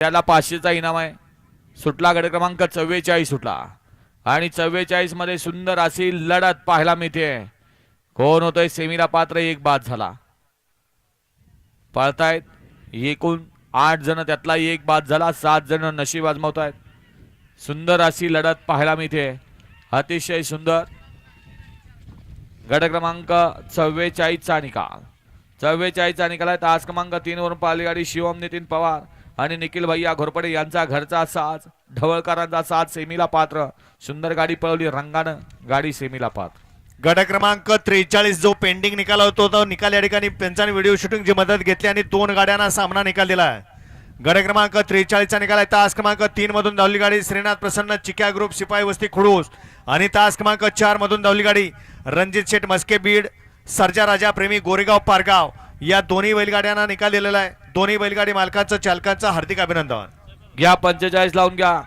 त्याला पाचशेचा इनाम आहे. सुटला गड क्रमांक चव्वेचाळीस सुटला. आणि चव्वेचाळीसमध्ये सुंदर अशी लढत पाहायला मिळते. कोण होतोय? सेमीला पात्र एक बाद झाला. पळतायत. एकूण आठ जण त्यातला एक बाद झाला. सात जण नशीब आजमावत आहेत सुंदर अशी लढत पाहायला मिळते. अतिशय सुंदर. गट क्रमांक चव्वेचाळीसचा निकाल. चव्वेचाळीसचा निकाल आहे. तास क्रमांक तीन वरून पाहिली गाडी शिवम नितीन पवार. आणि निखिल भैया घोरपडे यांचा घरचा साज ढवळकरांचा साज सेमीला पात्र. सुंदर गाडी पळवली रंगानं गाडी सेमीला पात्र. गट क्रमांक त्रेचाळीस जो पेंडिंग निकाल होतो तो निकाल या ठिकाणी त्यांचा व्हिडिओ शूटिंगची मदत घेतली आणि दोन गाड्यांना सामना निकाल दिला. आहे गट क्रमांक त्रेचाळीसचा निकाल आहे. तास क्रमांक तीन मधून धावली गाडी श्रीनाथ प्रसन्न चिक्या ग्रुप शिपाई वस्ती खुडूस. आणि तास क्रमांक चार मधून धावली गाडी रणजित शेठ मस्के बीड सर्जा राजा प्रेमी गोरेगाव पारगाव. या दोन्ही बैलगाड्यांना निकाल दिलेला आहे. दोन्ही बैलगाडी मालकांचं चालकांचं हार्दिक अभिनंदन. घ्या पंचेचाळीस लावून घ्या.